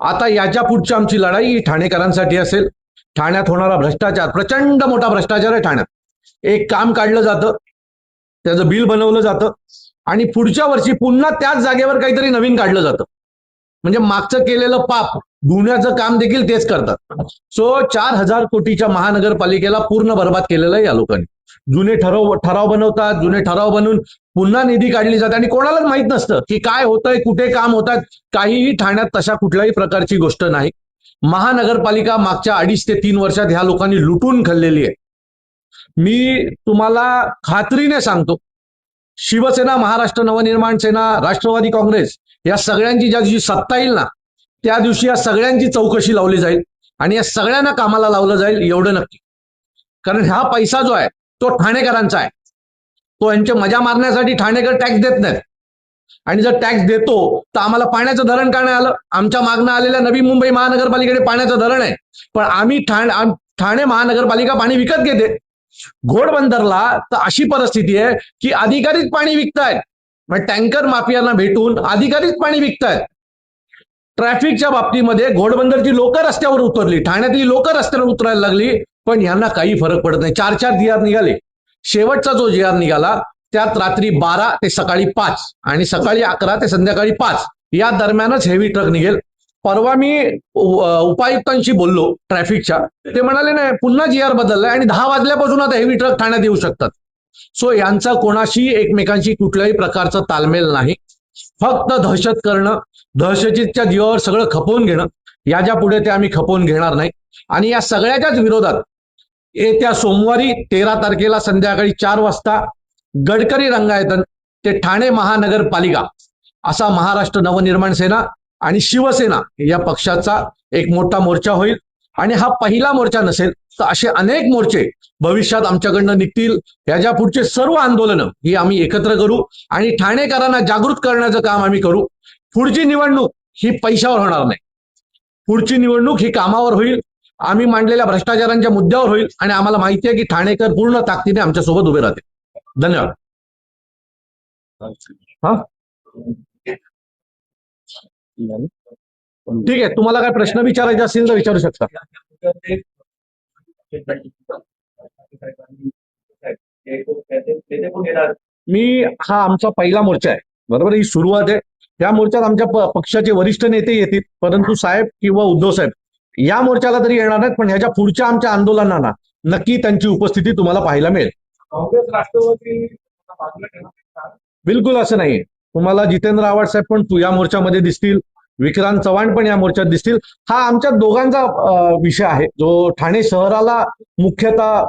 आता याच्या पुढची आमची लढाई ही ठाणेकरांसाठी असेल. ठाण्यात होणारा भ्रष्टाचार प्रचंड मोठा भ्रष्टाचार आहे ठाण्यात. एक काम काढलं जातं त्याचं बिल बनवलं जातं आणि पुढच्या वर्षी पुन्हा त्याच जागेवर काहीतरी नवीन काढलं जातं. म्हणजे मागचं केलेलं पाप धुण्याचं काम देखील तेच करतात. सो चार हजार कोटीच्या महानगरपालिकेला पूर्ण बर्बाद केलेलं आहे या लोकांनी. जुने ठराव ठराव बनवतात जुने ठराव बनवून पुन्हा निधी काढली जाते आणि कोणालाच माहीत नसतं की काय होतंय कुठे काम होतात. काहीही ठाण्यात तशा कुठल्याही प्रकारची गोष्ट नाही. महानगरपालिका मागच्या अडीच ते तीन वर्षात ह्या लोकांनी लुटून खाल्लेली आहे. मी तुम्हाला खात्रीने सांगतो. शिवसेना महाराष्ट्र नवनिर्माण सेना राष्ट्रवादी काँग्रेस या सगळ्यांची ज्या दिवशी सत्ता येईल ना त्या दिवशी या सगळ्यांची चौकशी लावली जाईल आणि या सगळ्यांना कामाला लावलं जाईल एवढं नक्की. कारण हा पैसा जो आहे तो ठाणेकरांचा आहे. तो यांच्या मजा मारण्यासाठी ठाणेकर टॅक्स देत नाहीत. आणि जर टॅक्स देतो तर आम्हाला पाण्याचं धरण का नाही आलं. आमच्या मागणं आलेल्या नवी मुंबई महानगरपालिकेकडे पाण्याचं धरण आहे. पण आम्ही ठाणे ठाणे महानगरपालिका पाणी विकत घेते. घोडबंदरला तर अशी परिस्थिती आहे की अधिकारीच पाणी विकतायत. मग टँकर माफियांना भेटून अधिकारीच पाणी विकतायत. ट्रॅफिकच्या बाबतीमध्ये घोडबंदरची लोक रस्त्यावर उतरली. ठाण्यातली लोक रस्त्यावर उतरायला लागली पण यांना काही फरक पडत नाही. चार चार जी निघाले. शेवटचा जो जी निघाला त्यात रात्री बारा ते सकाळी पाच आणि सकाळी अकरा ते संध्याकाळी पाच या दरम्यानच हेवी ट्रक निघेल. परवा मी उपायुक्तांशी बोललो ट्रॅफिकच्या. ते म्हणाले नाही पुन्हा जी आर बदललाय आणि दहा वाजल्यापासून आता हेवी ट्रक ठाण्यात येऊ शकतात. सो यांचा कोणाशी एकमेकांशी कुठल्याही प्रकारचा तालमेल नाही. फक्त दहशत करणं दहशतीच्या जीवावर सगळं खपवून घेणं याच्यापुढे ते आम्ही खपवून घेणार नाही. आणि या सगळ्याच्याच विरोधात येत्या सोमवारी तेरा तारखेला संध्याकाळी चार वाजता गडकरी रंगायतन ते ठाणे महानगरपालिका असा महाराष्ट्र नवनिर्माण सेना आणि शिवसेना या पक्षाचा एक मोठा मोर्चा होईल. आणि हा पहिला मोर्चा नसेल तर असे अनेक मोर्चे भविष्यात आमच्याकडनं निघतील. याच्या पुढचे सर्व आंदोलनं ही आम्ही एकत्र करू आणि ठाणेकरांना जागृत करण्याचं काम आम्ही करू. पुढची निवडणूक ही पैशावर होणार नाही. पुढची निवडणूक ही कामावर होईल. आम्ही मांडलेल्या भ्रष्टाचारांच्या मुद्द्यावर होईल आणि आम्हाला माहिती आहे की ठाणेकर पूर्ण ताकदीने आमच्यासोबत उभे राहतील. धन्यवाद. हा? ठीक आहे. तुम्हाला काय प्रश्न विचारायचे असतील तर विचारू शकता. मी हा आमचा पहिला मोर्चा आहे. बरोबर? ही सुरुवात आहे. या मोर्चात आमच्या पक्षाचे वरिष्ठ नेते येतील परंतु साहेब किंवा उद्धव साहेब या मोर्चाला तरी येणार नाहीत पण ह्याच्या पुढच्या आमच्या आंदोलनांना नक्की त्यांची उपस्थिती तुम्हाला पाहायला मिळेल. काँग्रेस राष्ट्रवादी बिलकुल असं नाही तुम्हाला जितेंद्र आव्हाड साहेब पण तू या मोर्चामध्ये दिसतील विक्रांत चव्हाण पण या मोर्चात दिसतील. हा आमच्या दोघांचा विषय आहे जो ठाणे शहराला मुख्यतः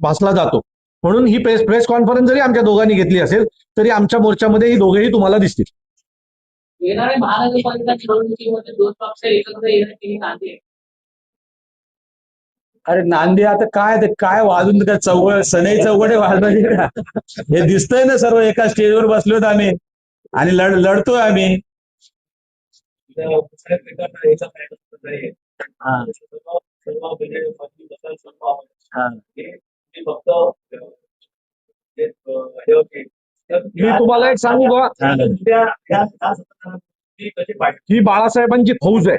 भासला जातो. म्हणून ही प्रेस प्रेस कॉन्फरन्स जरी आमच्या दोघांनी घेतली असेल तरी आमच्या मोर्चामध्ये ही दोघेही तुम्हाला दिसतील. येणाऱ्या महानगरपालिका निवडणुकीमध्ये दोन पक्ष एकत्र येण्याची नांदी आहे अरे नांदी आता काय ते काय वाजून काय चौघ सनई चौघडे वाजवायचे का हे दिसतंय ना सर्व एका स्टेजवर बसलोत आम्ही. आणि लढ लढतोय आम्ही. फक्त मी तुम्हाला एक सांगू का? ती पाहिजे ही बाळासाहेबांची फौज आहे.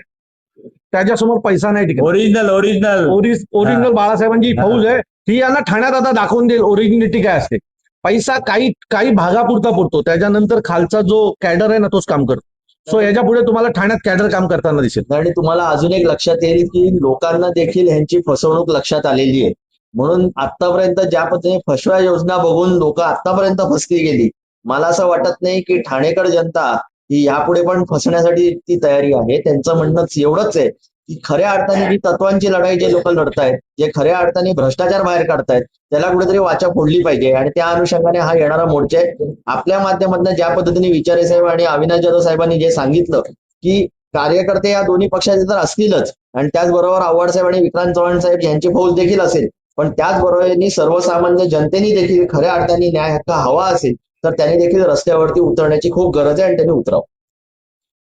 त्याच्यासमोर पैसा नाही टिकत. ओरिजिनल ओरिजिनल ओरिज ओरिजिनल बाळासाहेबांची हा. फौज आहे. ही यांना ठाण्यात आता दाखवून देईल. ओरिजिनिटी काय असते. पैसा काही काही भागापुरता पुरतो. त्याच्यानंतर खालचा जो कॅडर आहे ना तोच काम करतो. सो याच्यापुढे तुम्हाला ठाण्यात कॅडर काम करताना दिसेल. आणि तुम्हाला अजून एक लक्षात येईल की लोकांना देखील ह्यांची फसवणूक लक्षात आलेली आहे. म्हणून आतापर्यंत ज्या पद्धतीने फसव्या योजना बघून लोक आतापर्यंत फसली गेली मला असं वाटत नाही की ठाणेकर जनता ही यापुढे पण फसण्यासाठी ती तयारी आहे. त्यांचं म्हणणं एवढंच आहे की खऱ्या अर्थाने जी तत्वांची लढाई जे लोक लढतायत जे खऱ्या अर्थाने भ्रष्टाचार बाहेर काढतायत त्याला कुठेतरी वाचा फोडली पाहिजे. आणि त्या अनुषंगाने हा येणारा मोर्चा आहे. आपल्या माध्यमातून ज्या पद्धतीने विचारे साहेब आणि अविनाश जाधव साहेबांनी जे सांगितलं की कार्यकर्ते या दोन्ही पक्षाचे तर असतीलच. आणि त्याचबरोबर आव्हाड साहेब आणि विक्रांत चव्हाण साहेब यांची फौज देखील असेल. पण त्याचबरोबर सर्वसामान्य जनतेने देखील खऱ्या अर्थाने न्याय हक्क हवा असेल तर त्यांनी देखील रस्त्यावरती उतरण्याची खूप गरज आहे आणि त्यांनी उतरावं.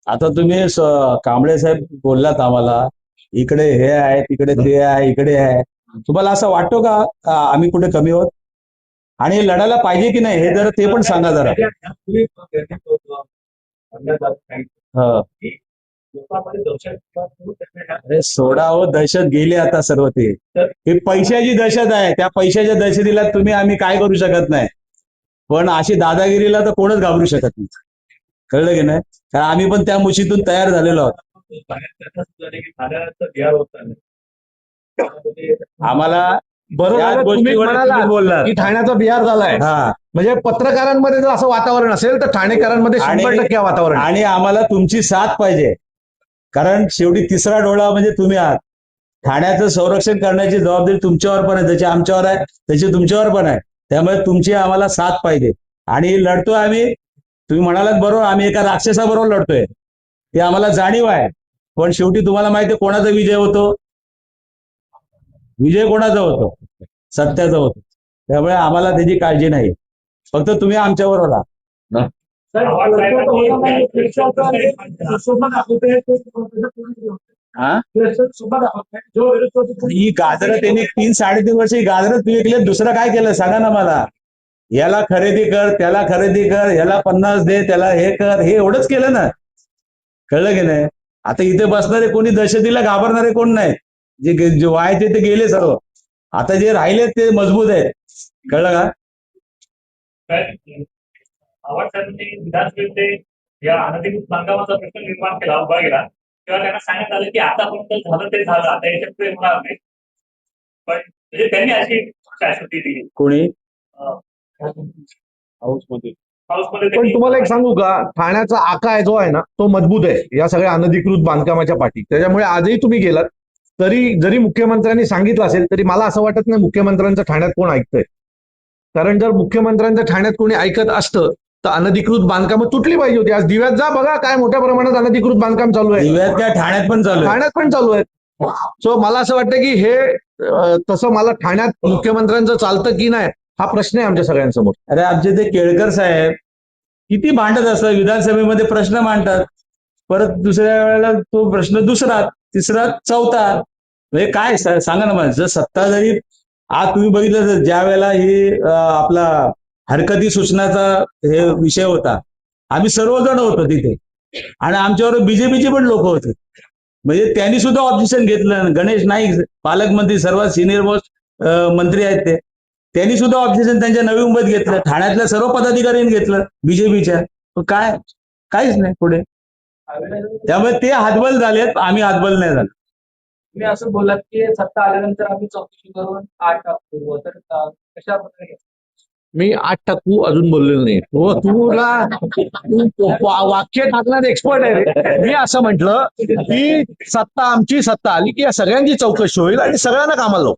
आता तुम्ही स- कांबळे साहेब बोललात आम्हाला इकडे हे आहे तिकडे ते आहे इकडे आहे. तुम्हाला असं वाटतो का आम्ही कुठे कमी होत? आणि हे लढायला पाहिजे की नाही हे जरा ते पण सांगा जरा. अरे सोडा हो दहशत गेली आता सर्व ते. ही पैशाची दहशत आहे. त्या पैशाच्या दहशतीला तुम्ही आम्ही काय करू शकत नाही. पण अशी दादागिरीला तर कोणच घाबरू शकत नाही. कळलं की नाही? कारण आम्ही पण त्या मुशीतून तयार झालेलो आहोत. ठाण्याचं बिहार होत चाललंय आम्हाला बरं याच झालं तुम्ही गोष्टीवर म्हणाला तुम्ही बोललात. की ठाण्याचा बिहार झालाय. हा. म्हणजे पत्रकारांमध्ये जर असं वातावरण असेल तर ठाणेकरांमध्ये शंभर टक्के वातावरण. आणि आम्हाला तुमची साथ पाहिजे. कारण शेवटी तिसरा डोळा म्हणजे तुम्ही आहात. ठाण्याचं संरक्षण करण्याची जबाबदारी तुमच्यावर पण आहे त्याची आमच्यावर आहे त्याची तुमच्यावर पण आहे. त्यामुळे तुमची आम्हाला साथ पाहिजे. आणि लढतोय आम्ही तुम्ही म्हणालात बरोबर आम्ही एका राक्षसाबरोबर लढतोय. ते आम्हाला जाणीव आहे. पण शेवटी तुम्हाला माहिती कोणाचा विजय होतो? विजय कोणाचा होतो? सत्याचा होतो. त्यामुळे आम्हाला त्याची काळजी नाही. फक्त तुम्ही आमच्याबरोबर राहा. हा? ही गाजरं त्यांनी तीन साडेतीन वर्ष ही गाजरं विकले दुसरं काय केलं? सांगा ना मला. याला खरेदी कर त्याला खरेदी कर याला पन्नास दे त्याला हे कर. हे एवढंच केलं ना. कळलं की नाही? आता इथे बसणारे कोणी दहशतीला घाबरणारे कोण नाही? जे जे व्हायचे ते गेले सर्व. आता जे राहिले ते मजबूत आहेत. कळलं का? विधानसभेत या अनधिकृत बांधकामाचा प्रश्न निर्माण केला उभा तेव्हा त्यांना सांगण्यात आलं की आतापर्यंत झालं ते झालं आता याच्यात पुढे होणार नाही. पण म्हणजे त्यांनी अशी शाश्वती दिली. कोणी? हाऊसमध्ये. पण तुम्हाला एक सांगू का? ठाण्याचा आकाय जो आहे ना तो मजबूत आहे या सगळ्या अनधिकृत बांधकामाच्या पाठी. त्याच्यामुळे आजही तुम्ही गेलात तरी जरी मुख्यमंत्र्यांनी सांगितलं असेल तरी मला असं वाटत नाही मुख्यमंत्र्यांचं ठाण्यात कोण ऐकतंय. कारण जर मुख्यमंत्र्यांचं ठाण्यात कोणी ऐकत असतं तर अनधिकृत बांधकामं तुटली पाहिजे होती. आज दिव्यात जा बघा काय मोठ्या प्रमाणात अनधिकृत बांधकाम चालू आहे. दिव्यात काय ठाण्यात पण चालू आहे. ठाण्यात पण चालू आहे. सो मला असं वाटतं की हे अं, तसं मला ठाण्यात मुख्यमंत्र्यांचं चालतं की नाही हा प्रश्न आहे आमच्या सगळ्यांसमोर. अरे आमचे ते केळकर साहेब किती भांडत असतात. विधानसभेमध्ये प्रश्न मांडतात. परत दुसऱ्या वेळेला तो प्रश्न दुसरा तिसरा चौथा. म्हणजे काय? सा- सांगा ना मला. जर सत्ता जरी आज तुम्ही बघितलं तर ज्या वेळेला ही अं, आपला हरकती सूचनाचा हे विषय होता. आम्ही सर्वजण होतो तिथे. आणि आमच्यावर बीजेपीचे पण लोक होते. म्हणजे त्यांनी सुद्धा ऑब्जेक्शन घेतलं. गणेश नाईक पालकमंत्री सर्वात सिनियर मोस्ट मंत्री आहेत ते. त्यांनी सुद्धा ऑब्जेक्शन त्यांच्या नवी मुंबईत घेतलं. ठाण्यातल्या सर्व पदाधिकाऱ्यांनी घेतलं बीजेपीच्या. काय? काहीच नाही पुढे. त्यामुळे ते हातबल झालेत. आम्ही हातबल नाही झालो. तुम्ही असं बोललात की सत्ता आल्यानंतर आम्ही चौकशी करून आठ टाकतो तर कशा प्रकारे मी आठ टाकू अजून बोललेलो नाही. हो तुला तू वाक्य टाकण्यात एक्सपर्ट आहे रे. मी असं म्हटलं की सत्ता आमची सत्ता आली की या सगळ्यांची चौकशी होईल आणि सगळ्यांना कामाला लावू.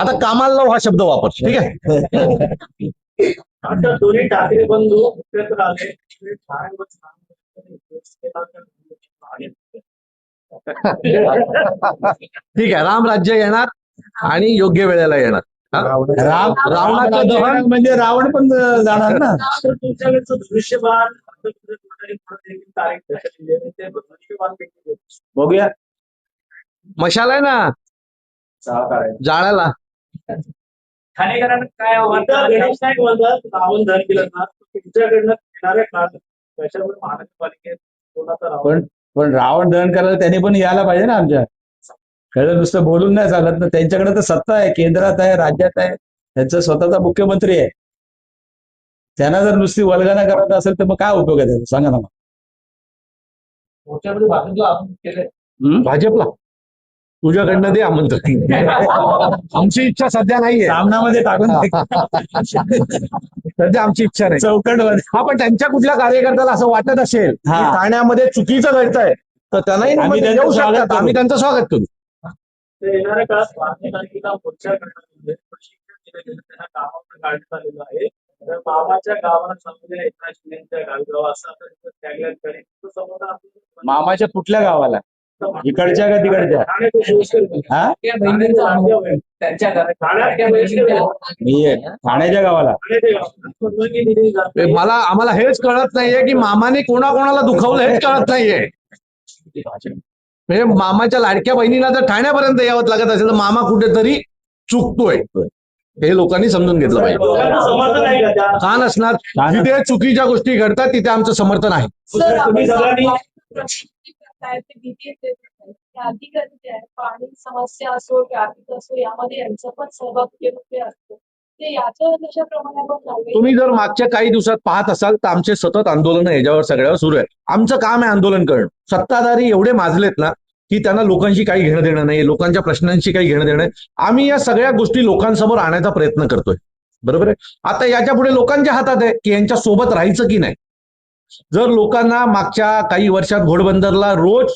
आता कामाला लावू हा शब्द वापर ठीक आहे? आता दोन्ही ठाकरे बंधू एकत्र आले. ठीक आहे राम राज्य येणार आणि योग्य वेळेला येणार? राम रावणाचं दहन म्हणजे रावण पण जाणार ना? तुमच्याकडचं बघूया. मशाल आहे ना? जाळाला. ठाणेकरांना काय म्हणतात रावण धन केलं ना तुमच्याकडनं येणाऱ्या काळात त्याच्यावर महानगरपालिकेत कोणाचा रावण? पण पण रावण दहन करायला त्यांनी पण यायला पाहिजे ना आमच्या. खरं नुसतं बोलून नाही चालत ना. त्यांच्याकडे तर सत्ता आहे केंद्रात आहे राज्यात आहे. त्यांचा स्वतःचा मुख्यमंत्री आहे. त्यांना जर नुसती वल्गना करायचं असेल तर मग काय उपयोग आहे त्याचा? सांगा ना मला. मोर्चामध्ये भाजपला. तुझ्याकडनं दे आमंत्रण. आमची इच्छा सध्या नाहीये. सामनामध्ये टाकून सध्या आमची इच्छा नाही. चौकट हा पण त्यांच्या कुठल्या कार्यकर्त्याला असं वाटत असेल हा. ठाण्यामध्ये चुकीचं घडतंय तर त्यांनाही आम्ही त्यांचं स्वागत करू. येणाऱ्या काळात तारखेला मोर्चा करण्यात येईल. प्रशिक्षण दिलं गेलं त्यांना कामावर काढण्यात आलेलं आहे. तर मामाच्या गावाला समजल्या एकनाथ शिंदेच्या गावी असं करेल. तो समोर मामाच्या कुठल्या गावाला? इकडच्या का तिकडच्या. हा? मी ठाण्याच्या गावाला. मला आम्हाला हेच कळत नाहीये की मामाने कोणाकोणाला दुखावलं हेच कळत नाहीये. म्हणजे मामाच्या लाडक्या बहिणीला जर ठाण्यापर्यंत यावं लागत असेल तर मामा कुठेतरी चुकतोय. हे लोकांनी समजून घेतलं पाहिजे. का नसणार? जिथे चुकीच्या गोष्टी घडतात तिथे आमचं समर्थन आहे. पाणी समस्या असो असो यामध्ये यांचा पण सहभाग असतो. तुम्ही जर मागच्या काही दिवसात पाहत असाल तर आमचे सतत आंदोलन याच्यावर सगळ्यावर सुरू आहे. आमचं काम आहे आंदोलन करणं. सत्ताधारी एवढे माजलेत ना की त्यांना लोकांशी काही घेणं देणं नाही लोकांच्या प्रश्नांशी काही घेणं देणं नाही आम्ही या सगळ्या गोष्टी लोकांसमोर आणायचा प्रयत्न करतोय. बरोबर आहे? आता याच्यापुढे लोकांच्या हातात आहे की यांच्या सोबत राहायचं की नाही? जर लोकांना मागच्या काही वर्षात घोडबंदरला रोज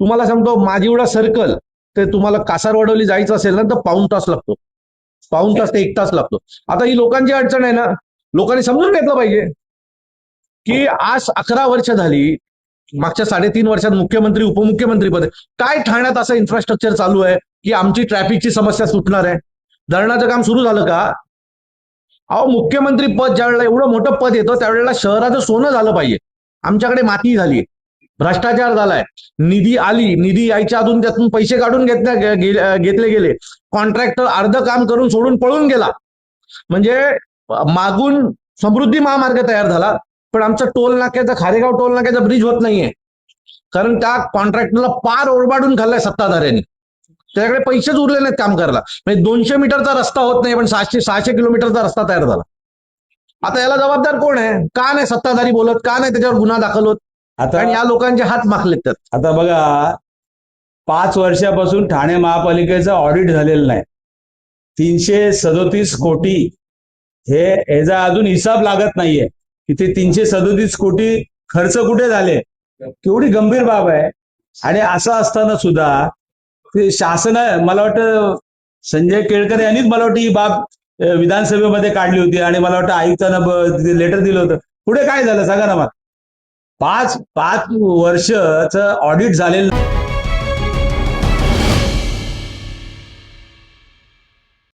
तुम्हाला सांगतो माझीवडा सर्कल ते तुम्हाला कासारवाडवली जायचं असेल ना तर पाऊण तास लागतो. पाऊण तास ते एक तास लागतो. आता ही लोकांची अडचण आहे ना लोकांनी समजून घेतलं पाहिजे की आज अकरा वर्ष झाली मागच्या साडेतीन वर्षात मुख्यमंत्री उपमुख्यमंत्री पद काय ठाण्यात असं इन्फ्रास्ट्रक्चर चालू आहे की आमची ट्रॅफिकची समस्या सुटणार आहे? धरणाचं काम सुरू झालं का? अहो मुख्यमंत्री पद ज्यावेळेला एवढं मोठं पद येतं त्यावेळेला शहराचं सोनं झालं पाहिजे. आमच्याकडे माती झाली भ्रष्टाचार झालाय. निधी आली निधी यायच्या अजून त्यातून पैसे काढून घेतल्या घेतले गेले. कॉन्ट्रॅक्टर अर्ध काम करून सोडून पळून गेला. म्हणजे मागून समृद्धी महामार्ग तयार झाला. पण आमचं टोल नाक्याचा खारेगाव टोल नाक्याचा ब्रिज होत नाहीये. कारण त्या कॉन्ट्रॅक्टरला पार ओरबाडून खाल्लाय सत्ताधाऱ्यांनी. त्याच्याकडे पैसेच उरले नाहीत काम करायला म्हणजे दोनशे मीटरचा रस्ता होत नाही पण सहाशे सहाशे किलोमीटरचा रस्ता तयार झाला. आता याला जबाबदार कोण आहे? का नाही सत्ताधारी बोलत? का नाही त्याच्यावर गुन्हा दाखल होत? आता कारण या लोकांचे हात माखलेत त्यात. आता बघा पाच वर्षापासून ठाणे महापालिकेचं ऑडिट झालेलं नाही. तीनशे सदोतीस कोटी हे ह्याचा अजून हिसाब लागत नाहीये. की ते तीनशे सदोतीस कोटी खर्च कुठे झाले? केवढी गंभीर बाब आहे. आणि असं असताना सुद्धा ते शासन मला वाटतं संजय केळकर यांनीच मला वाटतं ही बाब विधानसभेमध्ये काढली होती. आणि मला वाटतं आयुक्तांना लेटर दिलं होतं. पुढे काय झालं? सांगा ना मला. पाच पाच वर्षच ऑडिट झालेलं